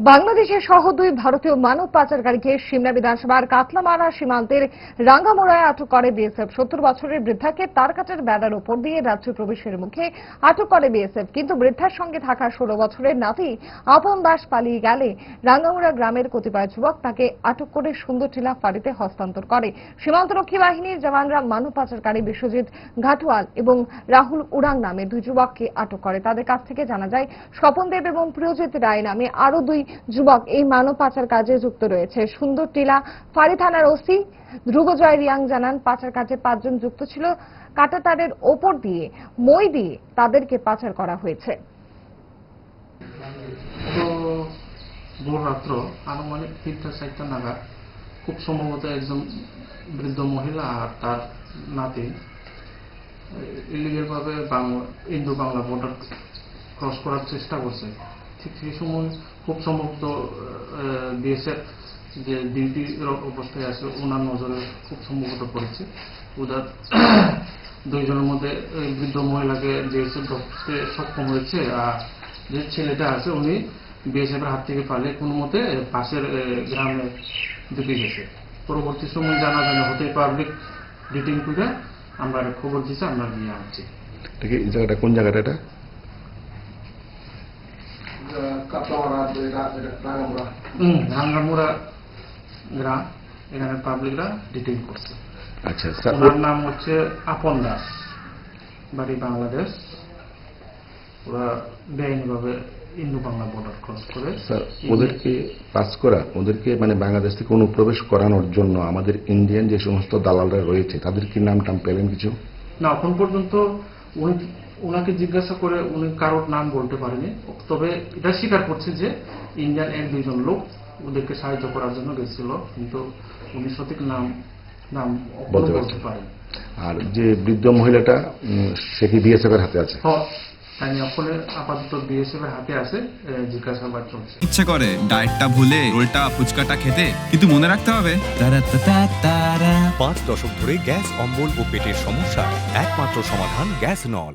বাংলাদেশের সহ দুই ভারতীয় মানব পাচারকারীকে সিমলা বিধানসভার কাতলামারা সীমান্তের রাঙ্গামোড়ায় আটক করে বিএসএফ। সত্তর বছরের বৃদ্ধাকে তার কাছের বেড়ার উপর দিয়ে রাজ্য প্রবেশের মুখে আটক করে বিএসএফ। কিন্তু বৃদ্ধার সঙ্গে থাকা ষোলো বছরের নাতি আপন দাস পালিয়ে গেলে রাঙ্গামোড়া গ্রামের কতিপয় যুবক তাকে আটক করে সুন্দরটিলা ফাঁড়িতে হস্তান্তর করে। সীমান্তরক্ষী বাহিনীর জওয়ানরা মানব পাচারকারী বিশ্বজিৎ ঘাটওয়াল এবং রাহুল উড়াং নামে দুই যুবককে আটক করে। তাদের কাছ থেকে জানা যায়, স্বপন দেব এবং প্রিয়জিৎ রায় নামে আরও দুই যুবক এই মানব পাচার কাজে যুক্ত রয়েছে। সুন্দর টিলা ফাঁড়ি থানার ওসি ধ্রুবজয় রিয়াং জানান, পাচার কাজে পাঁচজন যুক্ত ছিল। কাটাতারের ওপর দিয়ে, মই দিয়ে তাদেরকে পাচার করা হয়েছে। তো ভোর রাত্র আনুমানিক তিনটা, চারটা নাগাদ খুব সম্ভবত একজন বৃদ্ধ মহিলা আর তার নাতি ইলিগেল ভাবে ইন্দো বাংলা বর্ডার ক্রস করার চেষ্টা করছে। সেই সময় খুব সম্ভবত বিএসএফ যে ডিউটি অবস্থায় আছে, ওনার নজরে খুব সম্ভবত পড়েছে। ওদের দুইজনের মধ্যে বৃদ্ধ মহিলাকে বিএসএফ ধরতে সক্ষম হয়েছে, আর যে ছেলেটা আছে, উনি বিএসএফ এর হাত থেকে পালিয়ে কোনো মতে পাশের গ্রামে ঢুকে গেছে। পরবর্তী সময় জানা জানা হতে পাবলিক ডিটিং করে আমরা খবর দিচ্ছি আমরা নিয়ে আনছি জায়গাটা কোন জায়গাটা এটা? কাতলামারা যেটা যেটা রাঙামুড়া। হুম রাঙ্গামুড়া গ্রাম এখানে পাবলিকরা ডিটেইন করছে। আচ্ছা ওনার নাম হচ্ছে আপন দাস বাড়ি বাংলাদেশ। ওরা বেআইনিভাবে ইন্দো বাংলা বর্ডার ক্রস করে স্যার ওদেরকে পাস করা ওদেরকে মানে বাংলাদেশ থেকে অনুপ্রবেশ করানোর জন্য আমাদের ইন্ডিয়ান যে সমস্ত দালালরা রয়েছে তাদের কি নাম টাম পেলেন কিছু? না এখন পর্যন্ত উনি ওনাকে জিজ্ঞাসা করে উনি কারোর নাম বলতে পারেনি। তবে এটা স্বীকার করছে যে ইন্ডিয়ান এক দুইজন লোক ওদেরকে সাহায্য করার জন্য গেছিল কিন্তু উনি সঠিক নাম নাম বলতে পারেন। আর যে বৃদ্ধ মহিলাটা সে কি বিএসএফ এর হাতে আছে? ইচ্ছে করে ডায়েটটা ভুলে রোলটা ফুচকাটা খেতে কিন্তু মনে রাখতে হবে। পাঁচ দশক ধরে গ্যাস অম্বল ও পেটের সমস্যা একমাত্র সমাধান গ্যাস নল।